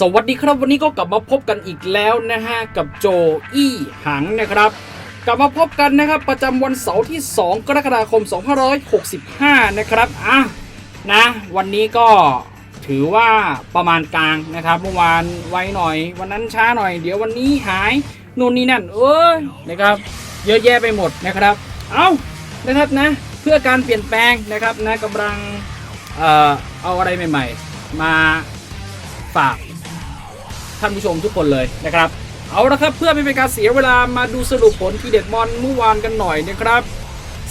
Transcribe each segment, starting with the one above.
สวัสดีครับวันนี้ก็กลับมาพบกันอีกแล้วนะฮะกับโจอี้หังนะครับ กลับมาพบกันนะครับประจำวันเสาร์ที่ 2 กรกฎาคม 2565 นะครับอะนะ วันนี้ก็ถือว่าประมาณกลางนะครับเมื่อวานไวหน่อย วันนั้นช้าหน่อย เดี๋ยววันนี้หายนู่นนี่นั่น เอ้ยนะครับ เยอะแยะไปหมดนะครับ เอานะครับนะ เพื่อการเปลี่ยนแปลงนะครับนะกำลังเอ่อเอาอะไรใหม่ ๆ มาฝาก ท่านผู้ชมทุกคนเลยนะครับ เอาละครับเพื่อไม่เป็นการเสียเวลามาดูสรุปผลทีเด็ดบอลเมื่อวานกันหน่อยนะครับ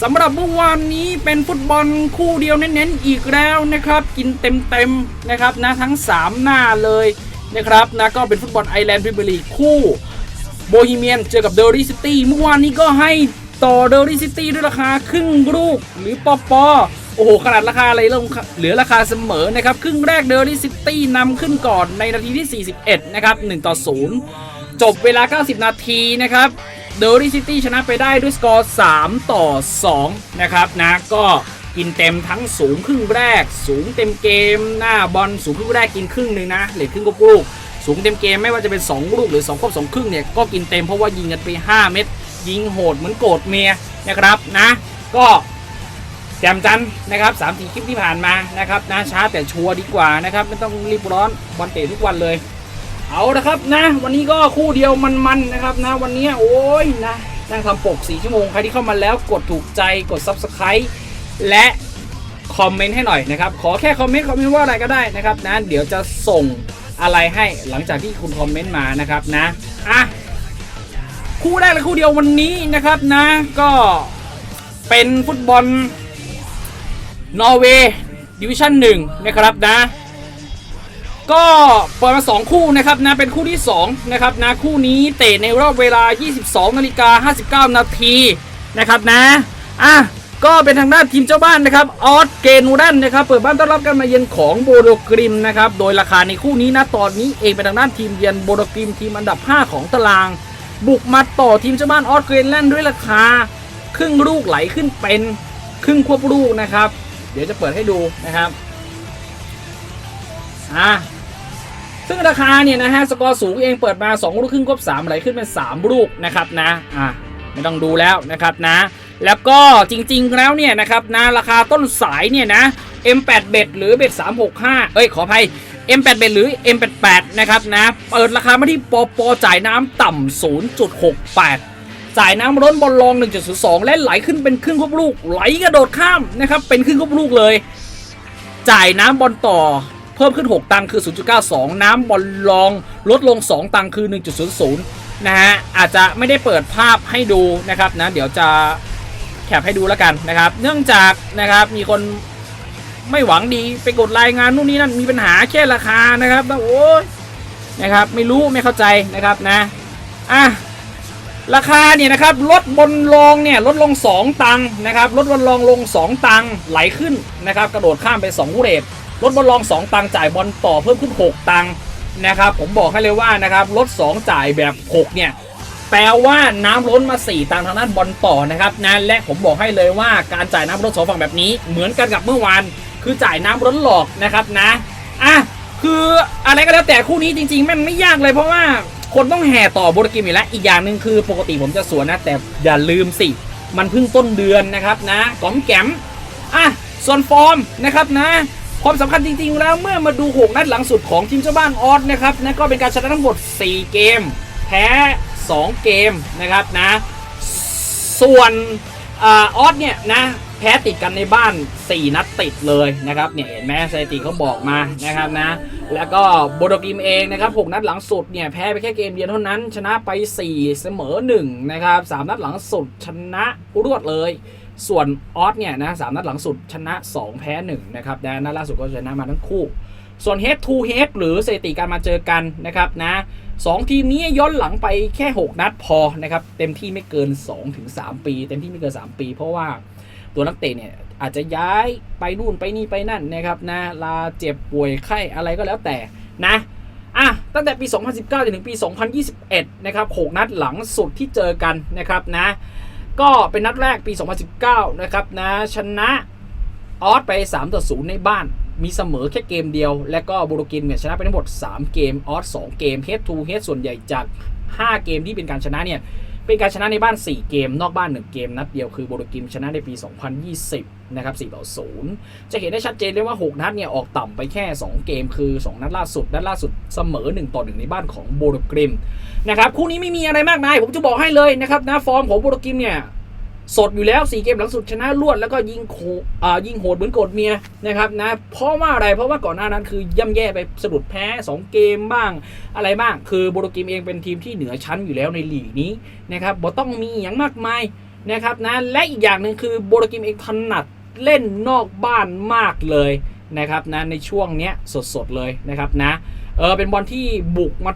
สำหรับเมื่อวานนี้เป็นฟุตบอลคู่เดียวเน้นๆอีกแล้วนะครับ กินเต็มๆนะครับนะทั้ง 3 หน้าเลยนะครับนะก็เป็นฟุตบอลไอแลนด์พรีเมียร์ลีกคู่โบฮีเมียนเจอกับเดอรี่ซิตี้เมื่อวานนี้ก็ให้ต่อเดอรี่ซิตี้ด้วยราคาครึ่งลูกหรือปอปอ โอ้โหขนาดราคาอะไรลงเหลือราคาเสมอนะครับ ครึ่งแรกเดอรี่ซิตี้นำขึ้นก่อนในนาทีที่ 41 นะครับ 1 ต่อ 0 จบเวลา 90 นาทีนะครับเดอรี่ซิตี้ชนะไปได้ด้วยสกอร์ 3 ต่อ 2 นะครับนะก็กินเต็มทั้งสูงครึ่งแรก สูงเต็มเกม หน้าบอลสูงครึ่งแรกกินครึ่งหนึ่งนะเหลือครึ่งก็ลูกสูงเต็มเกมไม่ว่าจะเป็น 2 ลูกหรือ 2ครบ2ครึ่งเนี่ยก็กินเต็มเพราะว่ายิงกันไป 5 เม็ดยิงโหดเหมือนโกรธเมียนะครับนะ ก็ จมจันนะครับสามสี่คลิปที่ผ่านมานะครับนะช้าแต่ชัวร์ดีกว่านะครับไม่ต้องรีบร้อนบอลเตะทุกวันเลย เอาละครับนะ วันนี้ก็คู่เดียวมันๆนะครับนะวันนี้โอ้ยนะนั่งทำปก4ชั่วโมงใครที่เข้ามาแล้วกดถูกใจกด Subscribe และคอมเมนต์ให้หน่อยนะครับ ขอแค่คอมเมนต์คอมเมนต์ว่าอะไรก็ได้นะครับนะเดี๋ยวจะส่งอะไรให้หลังจากที่คุณคอมเมนต์มานะครับนะอะคู่แรกและคู่เดียววันนี้นะครับนะ ก็เป็นฟุตบอล นอร์เวย์ดิวิชั่นหนึ่งนะครับนะ ก็เปิดมา2คู่นะครับนะเป็นคู่ที่2นะครับนะคู่นี้เตะในรอบเวลา 22นาฬิกา59 นาทีนะครับนะอะก็เป็นทางด้านทีมเจ้าบ้านนะครับออสเกนูดันนะครับเปิดบ้านต้อนรับการมาเยือนของโบโดกริมนะครับโดยราคาในคู่นี้นะตอนนี้เองเป็นทางด้านทีมเยือนโบโดกริมทีมอันดับ 5 ของตาราง บุกมาต่อทีมเจ้าบ้านออสเกรนแลนด์ด้วยราคา ครึ่งลูกไหลขึ้นเป็น ครึ่งควบลูกนะครับ เดี๋ยวจะเปิดให้ดูนะครับอะซึ่งราคาเนี่ยนะฮะสกอร์สูงเองเปิดมา 2 ลูกครึ่งครบ3ไหลขึ้นเป็น 3 ลูกนะครับนะอะไม่ต้องดูแล้วนะครับนะ แล้วก็จริงๆแล้วเนี่ยนะครับนะราคาต้นสายเนี่ยนะ M8 เบ็ดหรือเบ็ด365 เอ้ยขออภัย M8 เบ็ดหรือ M88 นะครับนะ เปิดราคามาที่ปอปอจ่ายน้ำต่ำ0.68 จ่ายน้ำร้นบอลลอง 1.02 และไหลขึ้นเป็นครึ่งครบลูก ไหลกระโดดข้ามนะครับ เป็นครึ่งครบลูกเลย จ่ายน้ำบอลต่อเพิ่มขึ้น 6 ตังค์คือ 0.92 น้ำบอลลองลดลง 2 ตังค์คือ 1.00 นะฮะ อาจจะไม่ได้เปิดภาพให้ดูนะครับนะ เดี๋ยวจะแคปให้ดูแล้วกันนะครับ เนื่องจากนะครับมีคนไม่หวังดีไปกดรายงานนู่นนี่นั่นมีปัญหาแค่ราคานะครับนะโอ้ยนะครับ ไม่รู้ไม่เข้าใจนะครับนะ อะ ราคาเนี่ยนะครับลดบนรองเนี่ยลดลง 2 ตังค์นะครับลดบนรองลง 2 ตังค์ไหลขึ้นนะครับกระโดดข้ามไป2เรทลดบนรอง 2 ตังค์จ่ายบอลต่อเพิ่มขึ้น 6 ตังค์นะครับผมบอกให้เลยว่านะครับลด 2 จ่ายแบบ 6 เนี่ยแปลว่าน้ำล้นมา 4 ตังค์ทางด้านบอลต่อนะครับนะและผมบอกให้เลยว่าการจ่ายน้ำล้นสองฝั่งแบบนี้ เหมือนกันกับเมื่อวาน คือจ่ายน้ำล้นหลอกนะครับนะอะคืออะไรก็แล้วแต่คู่นี้จริง ๆ มันไม่ยากเลยเพราะว่า คนต้องแห่ต่อโบรกิมอยู่แล้วอีกอย่างหนึ่งคือปกติผมจะสวนนะ แต่อย่าลืมสิ มันเพิ่งต้นเดือนนะครับนะกอมแกมอะส่วนฟอร์มนะครับนะความสำคัญจริงๆ แล้วเมื่อมาดู 6 นัดหลังสุดของทีมเจ้าบ้านออสนะครับนะก็เป็นการชนะทั้งหมด 4 เกม แพ้ 2 เกมนะครับนะ ส่วนออสเนี่ยนะ พ้ติดกันในบ้าน 4 นัดติดเลยนะครับเนี่ยเห็นไหมสถิติเขาบอกมานะครับนะ แล้วก็โบโดกิมเองนะครับ 6 นัดหลังสุดเนี่ยแพ้ไปแค่เกมเดียวเท่านั้น ชนะไป 4 เสมอ 1 นะครับ 3 นัดหลังสุดชนะรวดเลย ส่วนออสเนี่ยนะสามนัดหลังสุดชนะ 2 แพ้ 1 นะครับและนัดล่าสุดก็ชนะมาทั้งคู่ ส่วน head to head หรือสถิติการมาเจอกันนะครับนะสองทีมนี้ย้อนหลังไปแค่ 6 นัดพอนะครับเต็มที่ไม่เกิน 2-3 ปี เต็มที่ไม่เกิน 3 ปี เพราะว่า ตัวนักเตะเนี่ยอาจจะย้ายไปนู่นไปนี่ไปนั่นนะครับนะลาเจ็บป่วยไข้อะไรก็แล้วแต่นะอะตั้งแต่ปี 2019จนถึงปี 2021 นะครับ 6 นัดหลังสุดที่เจอกันนะครับนะ ก็เป็นนัดแรกปี 2019 นะครับนะ ชนะออสไป 3 ต่อ 0 ในบ้าน มีเสมอแค่เกมเดียว และก็บโรกิมเนี่ยชนะไปทั้งหมด 3 เกม ออส 2 เกมเฮดทูเฮดส่วนใหญ่จาก 5 เกมที่เป็นการชนะเนี่ย เป็นการชนะในบ้าน 4 เกม นอกบ้าน 1 เกม นัดเดียวคือโบรกิมชนะในปี 2020 นะครับ4ต่อ0จะเห็นได้ชัดเจนเลยว่า 6 นัดเนี่ยออกต่ำไปแค่ 2 เกม คือ 2 นัดล่าสุด นัดล่าสุดเสมอ 1 ต่อ 1 ในบ้านของโบรกิมนะครับคู่นี้ไม่มีอะไรมากมายผมจะบอกให้เลยนะครับนะฟอร์มของโบรกิมเนี่ย สดอยู่แล้ว4เกมหลังสุดชนะรวดแล้วก็ยิงโคอ่ายิงโหดเหมือนกดเมียนะครับนะเพราะว่าอะไรเพราะว่าก่อนหน้านั้นคือย่ำแย่ไปสะดุดแพ้ 2 เกมบ้างอะไรบ้าง คือโบโรกิมเองเป็นทีมที่เหนือชั้นอยู่แล้วในลีกนี้นะครับบ่ต้องมีอย่างมากมายนะครับนะและอีกอย่างหนึ่งคือโบโรกิมเองถนัดเล่นนอกบ้านมากเลยนะครับนะในช่วงเนี้ยสดๆเลยนะครับนะเออเป็นบอลที่บุกมา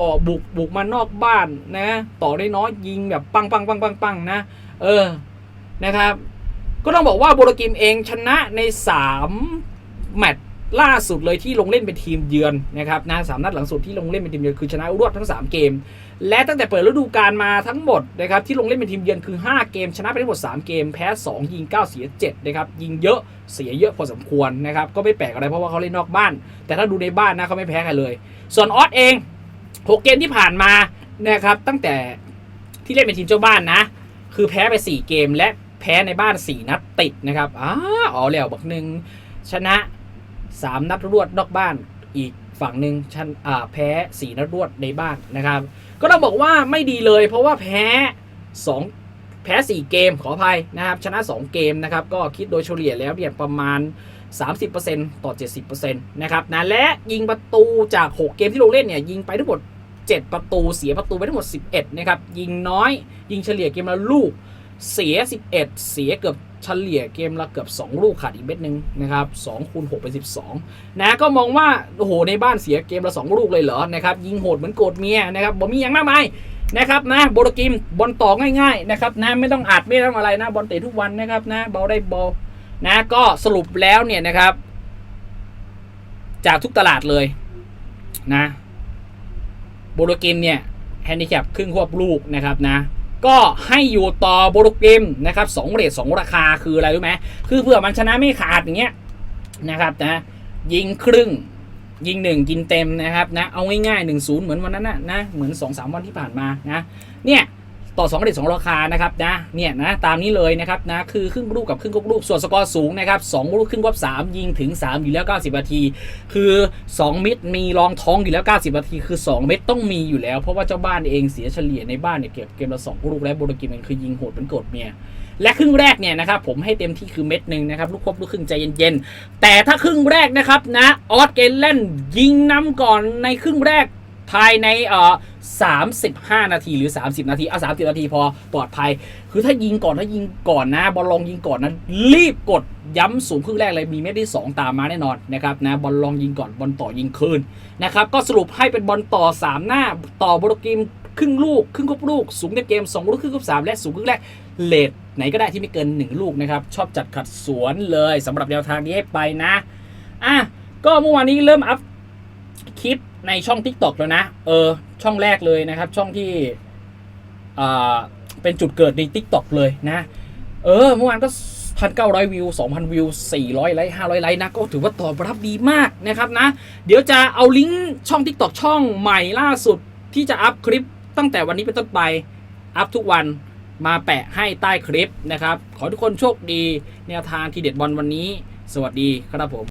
ออกบุกบุกมานอกบ้านนะต่อได้น้อยยิงแบบปังปังปังปังปังนะ เออนะครับ ก็ต้องบอกว่าโบโรกิมเองชนะใน 3 แมตช์ล่าสุดเลยที่ลงเล่นเป็นทีมเยือนนะครับนะสามนัดหลังสุดที่ลงเล่นเป็นทีมเยือนคือชนะรวดทั้ง 3 เกม และตั้งแต่เปิดฤดูกาลมาทั้งหมดนะครับที่ลงเล่นเป็นทีมเยือนคือ 5 เกม ชนะไปทั้งหมด 3 เกม แพ้ 2 ยิง 9 เสีย 7 นะครับ ยิงเยอะเสียเยอะพอสมควรนะครับ ก็ไม่แปลกอะไรเพราะว่าเขาเล่นนอกบ้าน แต่ถ้าดูในบ้านนะเขาไม่แพ้ใครเลย ส่วนออสเอง 6 เกมที่ผ่านมานะครับตั้งแต่ที่เล่นเป็นทีมเจ้าบ้านนะ คือแพ้ไป 4 เกมและแพ้ในบ้าน 4 นัดติดนะครับอ๋อแล้วบักหนึ่งชนะ 3 นัดรวดนอกบ้านอีกฝั่งหนึ่งชนอ่าแพ้4นัดรวดในบ้านนะครับ ก็ต้องบอกว่าไม่ดีเลย เพราะว่าแพ้2แพ้4เกมขออภัยนะครับ ชนะ 2 เกมนะครับ ก็คิดโดยเฉลี่ยแล้วเนี่ยประมาณ 30%ต่อ 70%นะครับนะและยิงประตูจาก 6 เกมที่ลงเล่นเนี่ยยิงไปทั้งหมด 7 ประตูเสียประตูไปทั้งหมด 11 นะครับ ยิงน้อย ยิงเฉลี่ยเกมละลูก เสีย 11 เสียเกือบเฉลี่ยเกมละเกือบ 2 ลูกขาดอีกเม็ดหนึงนะครับ2คูณ6เป็น 12 นะก็มองว่า โอ้โห ในบ้านเสียเกมละ 2 ลูกเลยเหรอ นะครับ ยิงโหดเหมือนโกดเมียนะครับบ่มีอย่างมากมายนะครับนะโบรกิมบอลต่อง่ายๆนะครับนะไม่ต้องอัดไม่ต้องอะไรนะบอลเตะทุกวันนะครับนะบอลได้บอลนะก็สรุปแล้วเนี่ยนะครับ จากทุกตลาดเลยนะ โบโรกิมเนี่ยแฮนดิแคปครึ่งควบลูกนะครับนะก็ให้อยู่ต่อโบโรเกมนะครับสองเรทสองราคาคืออะไรรู้ไหมคือเผื่อมันชนะไม่ขาดอย่างเงี้ยนะครับนะยิงครึ่งยิงหนึ่งกินเต็มนะครับนะเอาง่ายๆหนึ่งศูนย์เหมือนวันนั้นนะนะเหมือนสองสามวันที่ผ่านมานะเนี่ย ต่อ2เรทสองราคานะครับนะเนี่ยนะตามนี้เลยนะครับนะคือครึ่งลูกกับครึ่งควบลูกส่วนสกอร์สูงนะครับสองลูกครึ่งควบสามยิงถึง 3 อยู่แล้ว 90นาที คือ2เม็ดมีรองท้องอยู่แล้ว 90นาที คือ 2 เม็ดต้องมีอยู่แล้ว เพราะว่าเจ้าบ้านเองเสียเฉลี่ยในบ้านเนี่ยเก็บเกมละ2ลูกและโบรกิมเองคือยิงโหดเป็นโกดเมียและครึ่งแรกเนี่ยนะครับผมให้เต็มที่คือเม็ดหนึ่งนะครับลูกควบลูกครึ่งใจเย็นๆแต่ถ้าครึ่งแรกนะครับนะออสเกนเล่นยิงนำก่อนในครึ่งแรก ภายในเอ่อ35 นาทีหรือ 30 นาที เอา 30 นาทีพอปลอดภัย คือถ้ายิงก่อนถ้ายิงก่อนนะบอลลองยิงก่อนนะรีบกดย้ำสูงครึ่งแรกเลยมีเม็ดที่ 2 ตามมาแน่นอนนะครับนะบอลลองยิงก่อนบอลต่อยิงคืนนะครับก็สรุปให้เป็นบอลต่อ 3 หน้าต่อบโรกิมครึ่งลูกครึ่งควบลูก สูงในเกม2ลูกครึ่งควบสามและสูงครึ่งแรกเลทไหนก็ได้ที่ไม่เกิน 1 ลูกนะครับชอบจัดขัดสวนเลยสำหรับแนวทางนี้ให้ไปนะอะก็เมื่อวานนี้เริ่มอัพคลิป ในช่อง TikTok แล้วนะ เออ ช่องแรกเลยนะครับ ช่องที่อ่าเป็นจุดเกิดใน TikTok เลยนะ เออ เมื่อวานก็พันเก้าร้อยวิวสองพันวิวสี่ร้อยไลค์ห้าร้อยไลค์นะ ก็ถือว่าตอบรับดีมากนะครับนะ เดี๋ยวจะเอาลิงก์ช่อง TikTok ช่องใหม่ล่าสุดที่จะอัพคลิปตั้งแต่วันนี้เป็นต้นไป อัพทุกวันมาแปะให้ใต้คลิปนะครับ ขอทุกคนโชคดีแนวทางทีเด็ดบอลวันนี้ สวัสดีครับผม